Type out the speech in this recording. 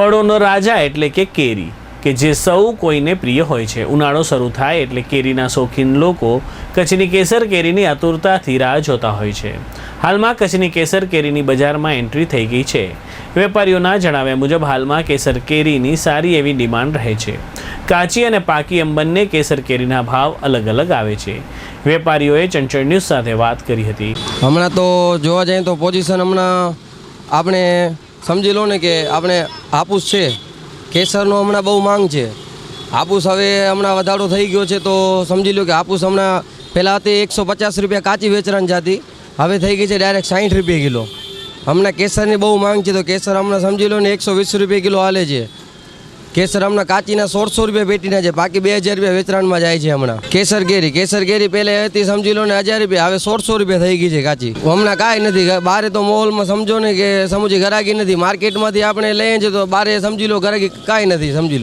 ફળોનો રાજા એટલે કે કેરી, કે જે સૌ કોઈને પ્રિય હોય છે. ઉનાળો શરૂ થાય એટલે કેરીના શોખીન લોકો કચ્છની કેસર કેરીની આતુરતાથી રાહ જોતા હોય છે. હાલમાં કચ્છની કેસર કેરીની બજારમાં એન્ટ્રી થઈ ગઈ છે. વેપારીઓના જણાવ્યા મુજબ હાલમાં કેસર કેરીની સારી એવી ડિમાન્ડ રહે છે. કાચી અને પાકી એમ બંને કેસર કેરીના ભાવ અલગ અલગ આવે છે. વેપારીઓએ ચંચળ ન્યૂઝ સાથે વાત કરી હતી. હમણાં તો જોવા જઈએ તો પોઝિશન હમણાં આપણે સમજી લો ને કે આપણે હાપુસ છે, કેસરનો હમણાં બહુ માંગ છે. હાપુસ હવે હમણાં વધારો થઈ ગયો છે તો સમજી લો કે હાપુસ હમણાં પહેલાં હતી એકસો પચાસ રૂપિયા કાચી વેચાણ જતી હવે થઈ ગઈ છે ડાયરેક્ટ સાઠ રૂપિયા કિલો. હમણાં કેસરની બહુ માંગ છે તો કેસર હમણાં સમજી લો ને એકસો વીસ રૂપિયા કિલો હાલે છે. કેસર હમણાં કાચીના સોળસો રૂપિયા પેટીના છે. બાકી બે હજાર રૂપિયા વેચરાણમાં જાય છે હમણાં. કેસર કેરી કેસર કેરી પહેલે હતી, સમજી લો ને હજાર રૂપિયા. હવે સોળસો રૂપિયા થઈ ગઈ છે કાચી. હમણાં કાંઈ નથી. બારે તો મોલમાં સમજો ને કે સમજી ગરાગી નથી. માર્કેટમાંથી આપણે લઈએ છીએ તો બારે સમજી લો ગરાગી કાંઈ નથી, સમજી લો.